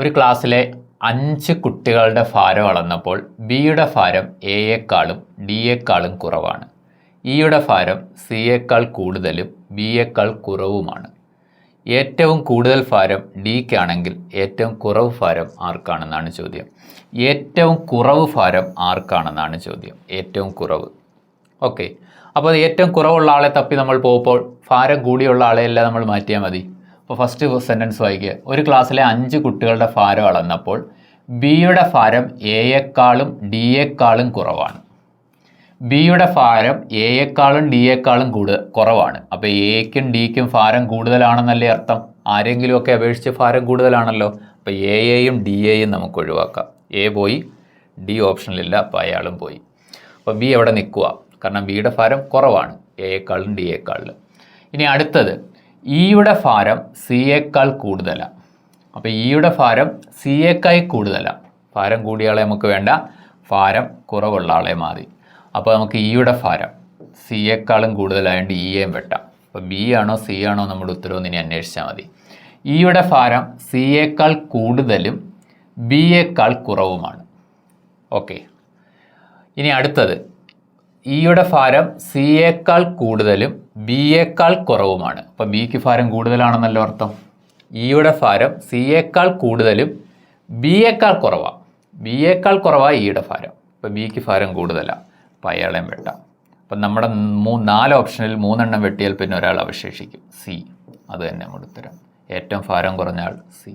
ഒരു ക്ലാസ്സിലെ അഞ്ച് കുട്ടികളുടെ ഭാരം അളന്നപ്പോൾ ബിയുടെ ഭാരം എയേക്കാളും ഡിയേക്കാളും കുറവാണ്. ഇയുടെ ഭാരം സിയേക്കാൾ കൂടുതലും ബിയേക്കാൾ കുറവുമാണ്. ഏറ്റവും കൂടുതൽ ഭാരം ഡിക്കാണെങ്കിൽ ഏറ്റവും കുറവ് ഭാരം ആർക്കാണെന്നാണ് ചോദ്യം. ഏറ്റവും കുറവ് ഭാരം ആർക്കാണെന്നാണ് ചോദ്യം. ഏറ്റവും കുറവ്. ഓക്കെ. അപ്പോൾ ഏറ്റവും കുറവുള്ള ആളെ തപ്പി നമ്മൾ പോകുമ്പോൾ ഭാരം കൂടിയുള്ള ആളെയല്ല നമ്മൾ മാറ്റിയാൽ മതി. അപ്പോൾ ഫസ്റ്റ് സെന്റൻസ് വായിക്കുക ഒരു ക്ലാസ്സിലെ അഞ്ച് കുട്ടികളുടെ ഭാരം അളന്നപ്പോൾ ബിയുടെ ഭാരം എയേക്കാളും ഡിയേക്കാളും കുറവാണ്. ബിയുടെ ഭാരം എയേക്കാളും ഡിയേക്കാളും കൂടുതൽ കുറവാണ്. അപ്പോൾ എയ്ക്കും ഡിക്കും ഭാരം കൂടുതലാണെന്നല്ലേ അർത്ഥം? ആരെങ്കിലുമൊക്കെ അപേക്ഷിച്ച് ഭാരം കൂടുതലാണല്ലോ. അപ്പോൾ എ എയും ഡി എയും നമുക്ക് ഒഴിവാക്കാം. എ പോയി ഡി ഓപ്ഷനിലില്ല അപ്പോൾ അയാളും പോയി. അപ്പോൾ ബി അവിടെ നിൽക്കുക. കാരണം ബിയുടെ ഭാരം കുറവാണ് എയേക്കാളും ഡിയേക്കാളിലും. ഇനി അടുത്തത്. ഇയുടെ ഭാരം സിയേക്കാൾ കൂടുതലാണ് അപ്പോൾ ഇയുടെ ഭാരം സിയേക്കായി കൂടുതലാണ് ഭാരം കൂടിയ ആളെ നമുക്ക് വേണ്ട. ഭാരം കുറവുള്ള ആളെ മതി. അപ്പോൾ നമുക്ക് ഇയുടെ ഭാരം സിയേക്കാളും കൂടുതലായതുകൊണ്ട് ഇയേയും വെട്ടാം. അപ്പോൾ ബി ആണോ സി ആണോ നമ്മുടെ ഉത്തരവ് ഇനി അന്വേഷിച്ചാൽ മതി. ഇയുടെ ഭാരം സിയേക്കാൾ കൂടുതലും ബിയേക്കാൾ കുറവുമാണ്. ഓക്കെ. ഇനി അടുത്തത്. ഇയുടെ ഭാരം സി സിയേക്കാൾ കൂടുതലും ബി ബിയേക്കാൾ കുറവുമാണ്. അപ്പോൾ ബിക്ക് ഭാരം കൂടുതലാണെന്നല്ലോ അർത്ഥം? ഇയുടെ ഭാരം സി സിയേക്കാൾ കൂടുതലും ബി ബിയേക്കാൾ കുറവാണ് ബി ബിയേക്കാൾ കുറവാണ് ഇയുടെ ഭാരം. അപ്പോൾ ബിക്ക് ഭാരം കൂടുതലാണ് അപ്പോൾ അയാളെയും വെട്ടാം. അപ്പം നമ്മുടെ മൂ നാല് ഓപ്ഷനിൽ മൂന്നെണ്ണം വെട്ടിയാൽ പിന്നെ ഒരാൾ അവശേഷിക്കും. സി അത് തന്നെ നമ്മുടെ ഉത്തരം. ഏറ്റവും ഭാരം കുറഞ്ഞ ആൾ സി